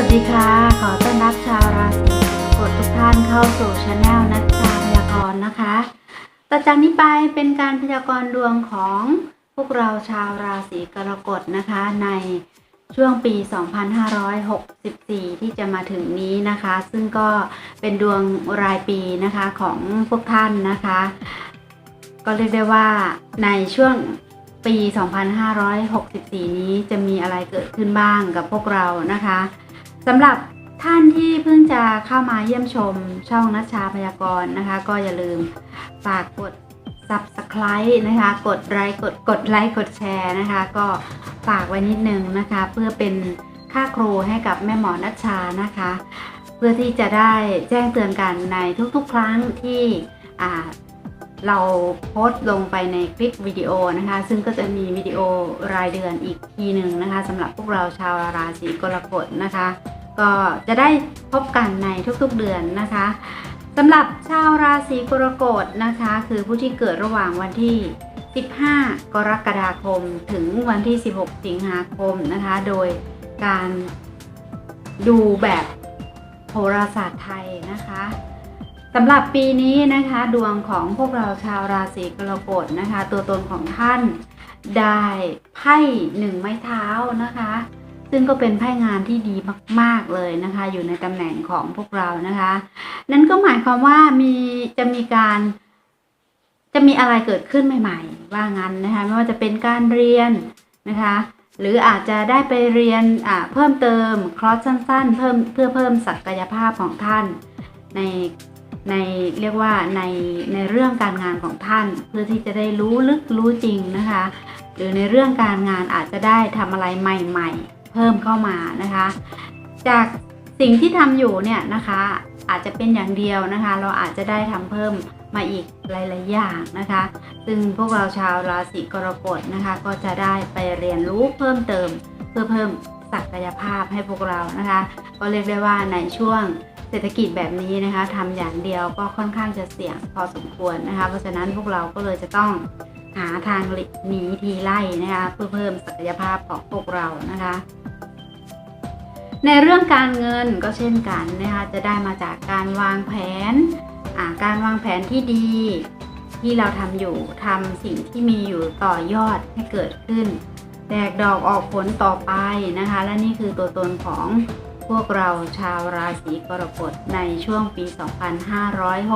วัสดีค่ะ ขอต้อนรับชาวราศีกดทุกท่านเข้าสู่ช anel นัชชาพยากรณ์นะคะ ต่อจากนี้ไปเป็นการพยากรณ์ดวงของพวกเราชาวราศีกรกฎนะคะ ในช่วงปี 2564 ที่จะมาถึงนี้นะคะ ซึ่งก็เป็นดวงรายปีนะคะของพวกท่านนะคะ ก็เรียกได้ว่าในช่วงปี 2564 นี้จะมีอะไรเกิดขึ้นบ้างกับพวกเรานะคะ สำหรับท่านที่เพิ่งจะเข้ามาเยี่ยมชมช่องนัชชาพยากรณ์นะคะ ก็อย่าลืมฝากกด subscribe นะคะ กดไลค์กดกดไลค์กดแชร์นะคะ ก็ฝากไว้นิดนึงนะคะ เพื่อเป็นค่าครูให้กับแม่หมอนัชชานะคะ เพื่อที่จะได้แจ้งเตือนกันในทุกๆ ครั้งที่เราโพสต์ลงไปในคลิปวิดีโอนะคะ ซึ่งก็จะมีวิดีโอรายเดือนอีกทีหนึ่งนะคะสำหรับพวกเราชาวราศีกรกฎนะคะ ก็จะได้พบกันในทุกๆเดือนนะคะสำหรับชาวราศีกรกฎนะคะ คือผู้ที่เกิดระหว่างวันที่ 15 กรกฎาคม ถึงวันที่ 16 สิงหาคมนะคะ โดยการดูแบบโหราศาสตร์ไทยนะคะสำหรับปีนี้นะคะดวงของพวกเราชาวราศีกรกฎนะคะ ตัวตนของท่านได้ไพ่หนึ่งไม้เท้านะคะ ซึ่งก็เป็นไพ่งานที่ดีมาก ๆ เลยนะคะ อยู่ในตำแหน่งของพวกเรานะคะ นั่นก็หมายความว่ามีจะมีการจะมีอะไรเกิดขึ้นใหม่ ๆ ว่างั้นนะคะไม่ว่าจะเป็นการเรียนนะคะ หรืออาจจะได้ไปเรียนอ่าเพิ่มเติมคลอสสั้น ๆ เพิ่มเพื่อเพิ่มศักยภาพของท่าน ในในเรียกว่าในในเรื่องการงานของท่าน เพื่อที่จะได้รู้ลึกรู้จริงนะคะ หรือในเรื่องการงานอาจจะได้ทำอะไรใหม่ ๆ เพิ่มเข้ามานะคะ จากสิ่งที่ทำอยู่เนี่ยนะคะอาจจะเป็นอย่างเดียวนะคะ เราอาจจะได้ทำเพิ่มมาอีกหลาย ๆ อย่างนะคะ ซึ่งพวกเราชาวราศีกรกฎนะคะ ก็จะได้ไปเรียนรู้เพิ่มเติมเพื่อเพิ่มศักยภาพให้พวกเรานะคะ ก็เรียกได้ว่าในช่วงเศรษฐกิจแบบนี้นะคะทำอย่างเดียวก็ค่อนข้างจะเสี่ยงพอสมควรนะคะ เพราะฉะนั้นพวกเราก็เลยจะต้อง หาทางหนีทีไล่นะคะเพื่อเพิ่มศักยภาพของพวกเรานะคะ ในเรื่องการเงินก็เช่นกันนะคะจะได้มาจากการวางแผนการวางแผนที่ดีที่เราทำอยู่ทำสิ่งที่มีอยู่ต่อยอดให้เกิดขึ้น แตกดอกออกผลต่อไปนะคะ และนี่คือตัวตนของพวกเราชาวราศีกรกฎในช่วงปี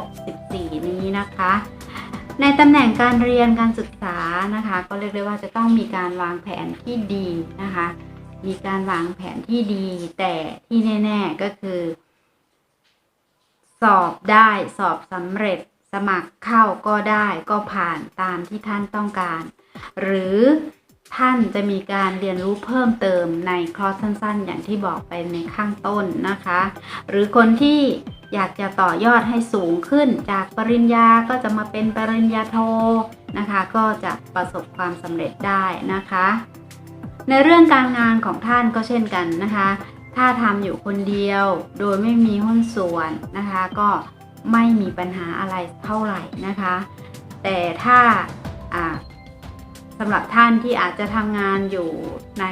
2564 นี้นะคะ ในตำแหน่งการเรียนการศึกษานะคะ ก็เรียกได้ว่าจะต้องมีการวางแผนที่ดีนะคะ มีการวางแผนที่ดี แต่ที่แน่ ๆก็คือ สอบได้สอบสำเร็จสมัครเข้าก็ได้ก็ผ่านตามที่ท่านต้องการ หรือท่านจะมีการเรียนรู้เพิ่มเติมในคอร์สสั้น ๆ อย่างที่บอกไปในข้างต้นนะคะ หรือคนที่ อยากจะต่อยอดให้สูงขึ้น จากปริญญาก็จะมาเป็นปริญญาโทนะคะ ก็จะประสบความสำเร็จได้นะคะ ในเรื่องการงานของท่านก็เช่นกันนะคะ ถ้าทำอยู่คนเดียวโดยไม่มีหุ้นส่วนนะคะ ก็ไม่มีปัญหาอะไรเท่าไหร่นะคะ แต่ถ้าสำหรับท่านที่อาจจะทำงานอยู่ใน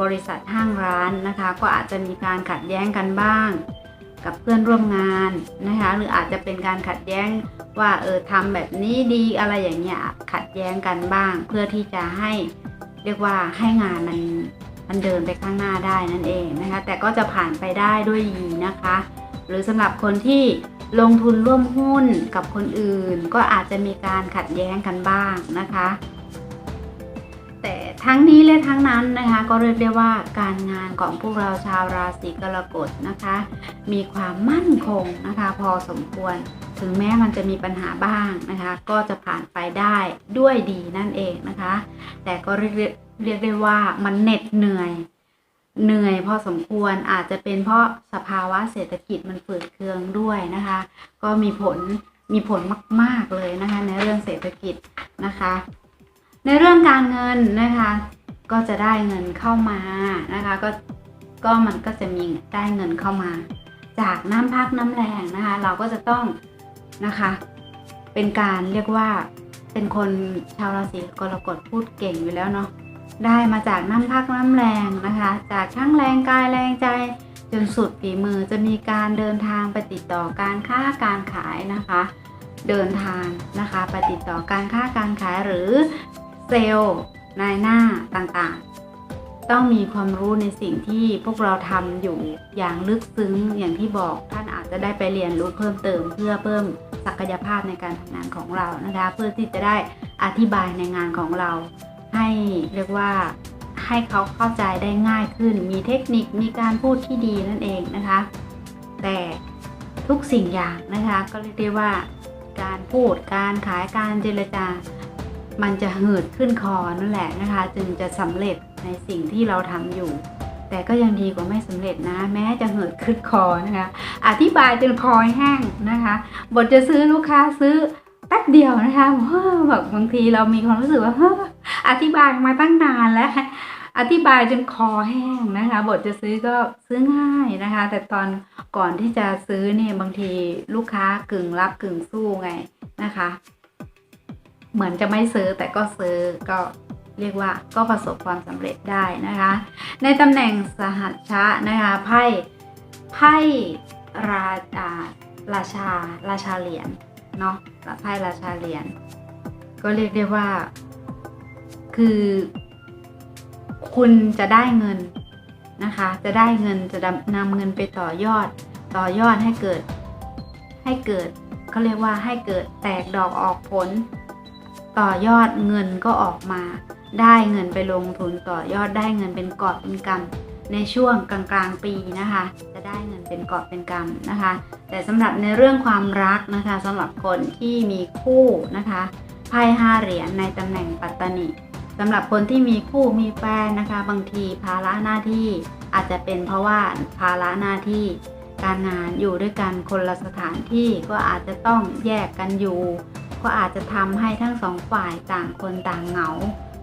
บริษัทห้างร้านนะคะ ก็อาจจะมีการขัดแย้งกันบ้าง กับเพื่อนร่วมงานนะคะ หรืออาจจะเป็นการขัดแย้งว่าเออทำแบบนี้ดีอะไรอย่างเงี้ยขัดแย้งกันบ้าง เพื่อที่จะให้เรียกว่าให้งานมันมันเดินไปข้างหน้าได้นั่นเองนะคะ แต่ก็จะผ่านไปได้ด้วยดีนะคะ หรือสำหรับคนที่ลงทุนร่วมหุ้นกับคนอื่น ก็อาจจะมีการขัดแย้งกันบ้างนะคะ แต่ทั้งนี้และทั้งนั้นนะคะ ก็เรียกได้ว่าการงานของพวกเราชาวราศีกรกฎนะคะ มีความมั่นคงนะคะ พอสมควร ถึงแม้มันจะมีปัญหาบ้างนะคะ ก็จะผ่านไปได้ด้วยดีนั่นเองนะคะ แต่ก็เรียกเรียกได้ว่ามันเหน็ดเหนื่อย เหนื่อยพอสมควรอาจจะเป็นเพราะสภาวะเศรษฐกิจมันฝืดเคืองด้วยนะคะ ก็มีผลมีผลมาก ๆ เลยนะคะ ในเรื่องเศรษฐกิจนะคะ ในเรื่องการเงินนะคะ ก็จะได้เงินเข้ามานะคะ ก็ก็มันก็จะมีได้เงินเข้ามา จากน้ำพักน้ำแรงนะคะ เราก็จะต้องนะคะ เป็นการเรียกว่าเป็นคนชาวราศีกรกฎพูดเก่งอยู่แล้วเนาะได้มาจากน้ำพักน้ำแรงนะคะ จากทั้งแรงกายแรงใจจนสุดฝีมือจะมีการเดินทางไปติดต่อการค้าการขายนะคะ เดินทางนะคะไปติดต่อการค้าการขายหรือเซลล์นายหน้าต่างๆ ต้องมีความรู้ในสิ่งที่พวกเราทำอยู่อย่างลึกซึ้งอย่างที่บอกท่านอาจจะได้ไปเรียนรู้เพิ่มเติม เพื่อเพิ่มศักยภาพในการทำงานของเรานะคะ เพื่อที่จะได้อธิบายในงานของเรา ให้เรียกว่าให้เขาเข้าใจได้ง่ายขึ้น มีเทคนิคมีการพูดที่ดีนั่นเองนะคะ แต่ทุกสิ่งอย่างนะคะ ก็เรียกได้ว่าการพูดการขายการเจรจา มันจะหืดขึ้นคอนั่นแหละนะคะ จึงจะสำเร็จ ในสิ่งที่เราทำอยู่ แต่ก็ยังดีกว่าไม่สำเร็จนะ แม้จะเหืดขึ้นคอนะคะ อธิบายจนคอแห้งนะคะบทจะซื้อลูกค้าซื้อแป๊บเดียวนะคะแบบบางทีเรามีความรู้สึกว่าเอธิบายมาตั้งนานแล้วอธิบายจนคอแห้งนะคะ บทจะซื้อก็ซื้อง่ายนะคะ แต่ตอนก่อนที่จะซื้อเนี่ยบางทีลูกค้ากึ่งรับกึ่งสู้ไงนะคะ เหมือนจะไม่ซื้อแต่ก็ซื้อก็ เรียกว่าก็ประสบความสำเร็จได้นะคะ ในตำแหน่งสหัชชะนะคะไพ่ไพ่ราอ่าราชาราชาเหรียญเนาะไพ่ราชาเหรียญก็เรียกได้ว่า คือคุณจะได้เงินนะคะ จะได้เงินจะนำเงินไปต่อยอด ต่อยอดให้เกิด ให้เกิดเขาเรียกว่าให้เกิดแตกดอกออกผล ต่อยอดเงินก็ออกมา ได้เงินไปลงทุนต่อยอดได้เงินเป็นกอบเป็นกำในช่วงกลางกลางๆปีนะคะ จะได้เงินเป็นกอบเป็นกำนะคะ แต่สำหรับในเรื่องความรักนะคะสำหรับคนที่มีคู่นะคะไพ่ห้าเหรียญในตำแหน่งปัตตานิสำหรับคนที่มีคู่มีแฟนนะคะ บางทีภาระหน้าที่อาจจะเป็นเพราะว่าภาระหน้าที่การงานอยู่ด้วยกันคนละสถานที่ก็อาจจะต้องแยกกันอยู่ ก็อาจจะทำให้ทั้งสองฝ่ายต่างคนต่างเหงา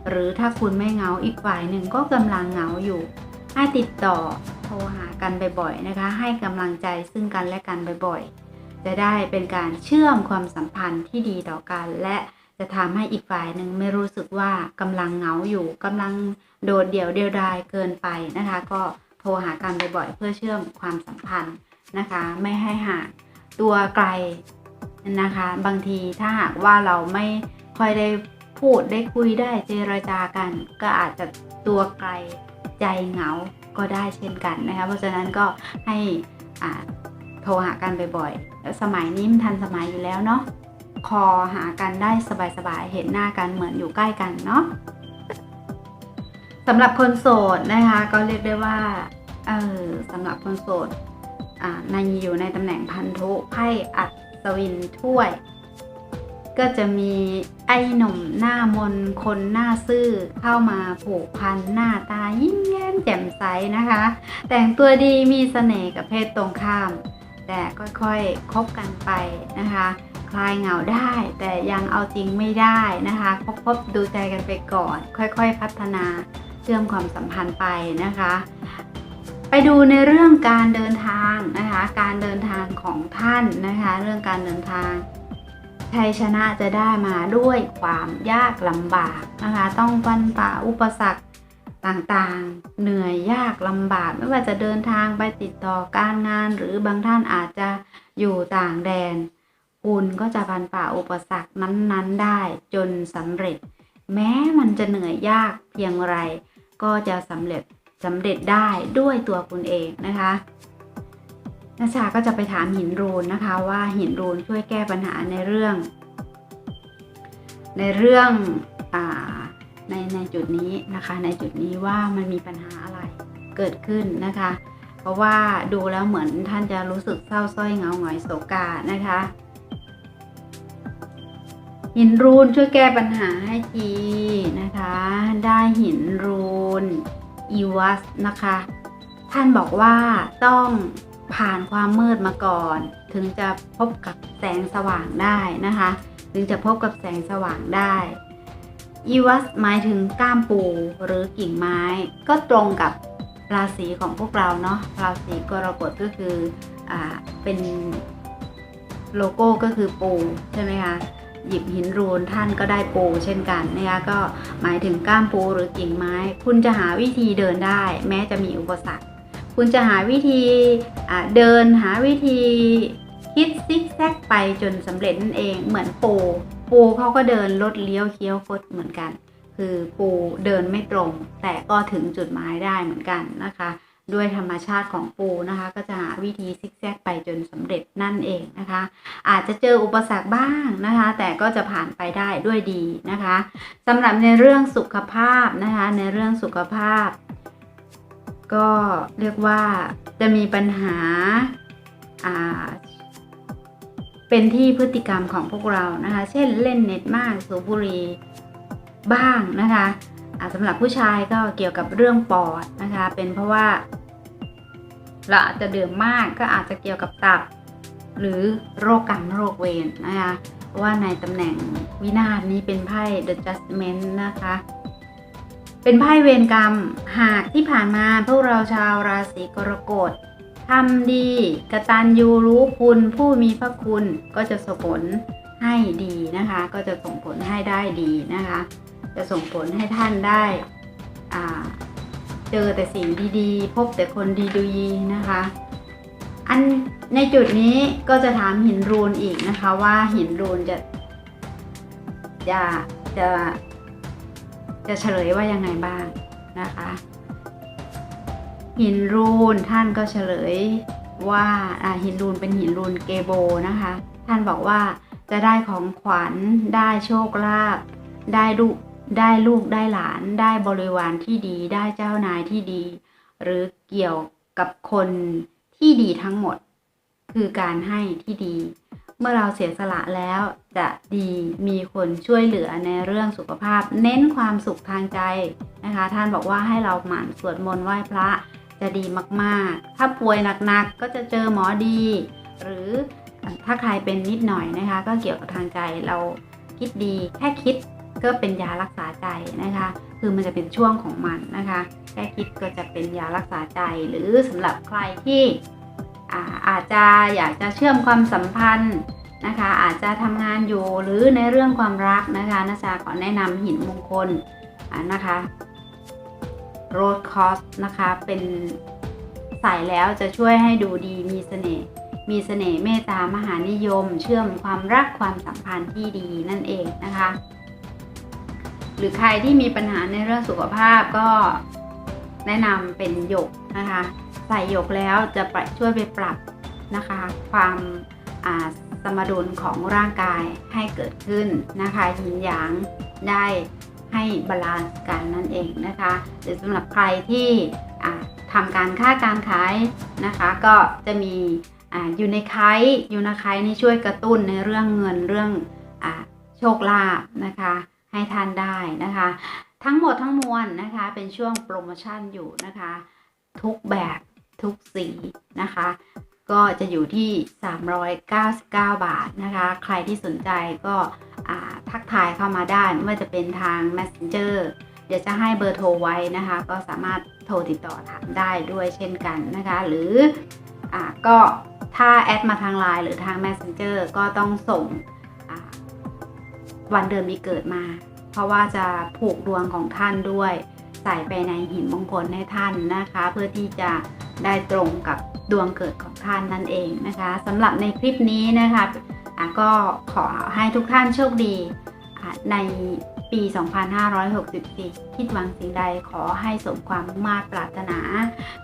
หรือถ้าคุณไม่เหงาอีกฝ่ายหนึ่งก็กำลังเหงาอยู่ให้ติดต่อโทรหากันบ่อยๆนะคะ ให้กำลังใจซึ่งกันและกันบ่อยๆ จะได้เป็นการเชื่อมความสัมพันธ์ที่ดีต่อกัน และจะทำให้อีกฝ่ายหนึ่งไม่รู้สึกว่ากำลังเหงาอยู่กำลังโดดเดี่ยวเดียวดายเกินไปนะคะ ก็โทรหากันบ่อยๆ เพื่อเชื่อมความสัมพันธ์นะคะ ไม่ให้ห่างตัวไกลนะคะ บางทีถ้าหากว่าเราไม่ค่อยได้ พูดได้คุยได้เจรจากัน ก็อาจจะตัวไกลใจเหงาก็ได้เช่นกันนะคะเพราะฉะนั้นก็ให้อาโทรหากันบ่อยๆแล้วสมัยนี้มันทันสมัยอยู่แล้วเนาะคอหากันได้สบายๆเห็นหน้ากันเหมือนอยู่ใกล้กันเนาะสำหรับคนโสดนะคะก็เรียกได้ว่าเออสำหรับคนโสดอ่าในอยู่ในตำแหน่งพันธุไพ่อัศวินถ้วย ก็จะมีไอ้หนุ่มหน้ามนคนหน้าซื่อเข้ามาผูกพันหน้าตายิ้มแย้มแจ่มใสนะคะ แต่งตัวดีมีเสน่ห์กับเพศตรงข้าม แต่ค่อยๆคบกันไปนะคะ คลายเหงาได้แต่ยังเอาจริงไม่ได้นะคะคบคบดูใจกันไปก่อน ค่อยๆ พัฒนาเชื่อมความสัมพันธ์ไปนะคะ ไปดูในเรื่องการเดินทางนะคะ การเดินทางของท่านนะคะ เรื่องการเดินทาง ชัยชนะจะได้มาด้วยความยากลำบากนะคะ ต้องฟันฝ่าอุปสรรคต่างๆ เหนื่อยยากลำบากไม่ว่าจะเดินทางไปติดต่อการงาน หรือบางท่านอาจจะอยู่ต่างแดน คุณก็จะพันฝ่าอุปสรรคนั้นๆ ได้จนสำเร็จ แม้มันจะเหนื่อยยากเพียงไร ก็จะสำเร็จสำเร็จได้ด้วยตัวคุณเองนะคะ นาชาก็จะไปถามหินรูนนะคะว่าหินรูนช่วยแก้ปัญหาในเรื่อง ในเรื่องอในในจุดนี้นะคะ ในจุดนี้ว่ามันมีปัญหาอะไรเกิดขึ้นนะคะ เพราะว่าดูแล้วเหมือนท่านจะรู้สึกเศร้าส้อยเหงาหงอยโศกานะคะ หินรูนช่วยแก้ปัญหาให้ทีนะคะ ได้หินรูนอีวัสนะคะ ท่านบอกว่าต้อง ผ่านความมืดมาก่อน ถึงจะพบกับแสงสว่างได้นะคะ ถึงจะพบกับแสงสว่างได้อีวัสหมายถึงก้ามปูหรือกิ่งไม้ ก็ตรงกับราศีของพวกเราเนาะราศีกรกฎก็คืออ่าเป็นโลโก้ก็คือปูใช่ไหมคะหยิบหินรูนท่านก็ได้ปูเช่นกันนะคะก็หมายถึงก้ามปูหรือกิ่งไม้ คุณจะหาวิธีเดินได้ แม้จะมีอุปสรรค คุณจะหาวิธีเดินหาวิธีคิดซิกแซกไปจนสำเร็จนั่นเองเหมือนปู ปูเขาก็เดินลดเลี้ยวเคี้ยวคดเหมือนกัน คือปูเดินไม่ตรง แต่ก็ถึงจุดหมายได้เหมือนกันนะคะ ด้วยธรรมชาติของปูนะคะ ก็จะหาวิธีซิกแซกไปจนสำเร็จนั่นเองนะคะ อาจจะเจออุปสรรคบ้างนะคะ แต่ก็จะผ่านไปได้ด้วยดีนะคะสำหรับในเรื่องสุขภาพนะคะ ในเรื่องสุขภาพ ก็เรียกว่าจะมีปัญหาาเป็นที่พฤติกรรมของพวกเรานะคะ เช่นเล่นเน็ตมากสูบบุหรี่บ้างนะคะสำหรับผู้ชายก็เกี่ยวกับเรื่องปอดนะคะ เป็นเพราะว่าเราอาจจะดื่มมากก็อาจจะเกี่ยวกับตับ หรือโรคกรรมโรคเวรนะคะเพราะว่าในตำแหน่งวินาศนี้เป็นไพ่ The Judgment นะคะ เป็นไพ่เวรกรรม หากที่ผ่านมาพวกเราชาวราศีกรกฎทำดีกระตัญญูรู้คุณผู้มีพระคุณก็จะส่งผลให้ดีนะคะ ก็จะส่งผลให้ได้ดีนะคะ จะส่งผลให้ท่านได้เจอแต่สิ่งดีๆ พบแต่คนดีๆนะคะ อันในจุดนี้ก็จะถามหินรูนอีกนะคะว่าหินรูนจะจะจะ จะเฉลยว่ายังไงบ้างนะคะหินรูนท่านก็เฉลยว่าหินรูนเป็นหินรูนเกโบนะคะ ท่านบอกว่าจะได้ของขวัญได้โชคลาภได้ลูกได้ลูกได้หลาน ได้บริวารที่ดีได้เจ้านายที่ดี หรือเกี่ยวกับคนที่ดีทั้งหมด คือการให้ที่ดี เมื่อเราเสียสละแล้วจะดีมีคนช่วยเหลือในเรื่องสุขภาพ เน้นความสุขทางใจนะคะ ท่านบอกว่าให้เราหมั่นสวดมนต์ไหว้พระจะดีมากๆ ถ้าป่วยหนักๆ ก็จะเจอหมอดี หรือถ้าใครเป็นนิดหน่อยนะคะ ก็เกี่ยวกับทางใจเราคิดดีแค่คิดก็เป็นยารักษาใจนะคะ คือมันจะเป็นช่วงของมันนะคะ แค่คิดก็จะเป็นยารักษาใจหรือสำหรับใครที่ อาอาจจะอยากจะเชื่อมความสัมพันธ์นะคะ อาจจะทำงานอยู่หรือในเรื่องความรักนะคะนาจาขอแนะนำหินมงคลนะคะโรดคอสนะคะเป็นใส่แล้วจะช่วยให้ดูดีมีเสน่ห์มีเสน่ห์เมตตามหานิยม เชื่อมความรักความสัมพันธ์ที่ดีนั่นเองนะคะ หรือใครที่มีปัญหาในเรื่องสุขภาพก็แนะนำเป็นหยกนะคะ ใส่หยกแล้วจะไปช่วยไปปรับนะคะ ความสมดุลของร่างกายให้เกิดขึ้นนะคะยินหยางได้ให้บาลานซ์กันนั่นเองนะคะหรือสำหรับใครที่ทำการค้าการขายนะคะ ก็จะมีอยู่ในไคยูนาไคนี่ช่วยกระตุ้นในเรื่องเงินเรื่องอโชคลาภนะคะ ให้ท่านได้นะคะ ทั้งหมดทั้งมวลนะคะ เป็นช่วงโปรโมชั่นอยู่นะคะ ทุกแบบ ทุกสีนะคะ ก็จะอยู่ที่ 399 บาทนะคะ ใครที่สนใจก็ทักทายเข้ามาได้ไม่ว่าจะเป็นทาง Messenger เดี๋ยวจะให้เบอร์โทรไว้นะคะ ก็สามารถโทรติดต่อถามได้ด้วยเช่นกันนะคะ หรืออก็ถ้าแอดมาทางไลน์หรือทาง Messenger ก็ต้องส่งวันเดือนปีเกิดมา เพราะว่าจะผูกดวงของท่านด้วย ใส่ไปในหินมงคลให้ท่านนะคะ เพื่อที่จะได้ตรงกับดวงเกิดของท่านนั่นเองนะคะสำหรับในคลิปนี้นะคะก็ขอให้ทุกท่านโชคดีอะในปี 2564 คิดหวังสิ่งใดขอให้สมความมุ่งมา่ปรารถนา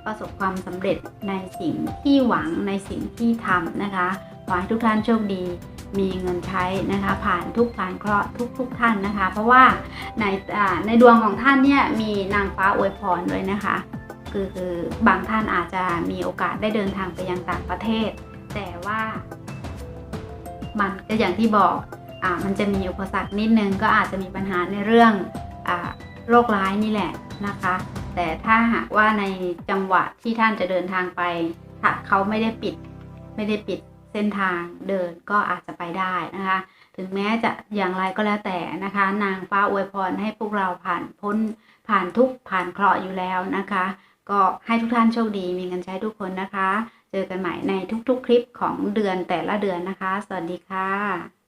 ประสบความสำเร็จในสิ่งที่หวังในสิ่งที่ทำนะคะ ขอให้ทุกท่านโชคดี มีเงินใช้นะคะ ผ่านทุกผ่านเคราะห์ทุกทุกท่านนะคะ เพราะว่าในอ่าในดวงของท่านเนี่ยมีนางฟ้าอวยพรด้วยนะคะ คือคือบางท่านอาจจะมีโอกาสได้เดินทางไปยังต่างประเทศ แต่ว่า มันก็อย่างที่บอกอ่ามันจะมีอุปสรรคนิดนึงก็อาจจะมีปัญหาในเรื่องอ่าโรคร้ายนี่แหละนะคะ แต่ถ้าหากว่าในจังหวัดที่ท่านจะเดินทางไปถ้าเขาไม่ได้ปิดไม่ได้ปิด เส้นทางเดินก็อาจจะไปได้นะคะ ถึงแม้จะอย่างไรก็แล้วแต่นะคะ นางฟ้าอวยพรให้พวกเราผ่านพ้นผ่านทุกผ่านเคราะห์อยู่แล้วนะคะ ก็ให้ทุกท่านโชคดีมีเงินใช้ทุกคนนะคะ เจอกันใหม่ในทุกๆคลิปของเดือนแต่ละเดือนนะคะ สวัสดีค่ะ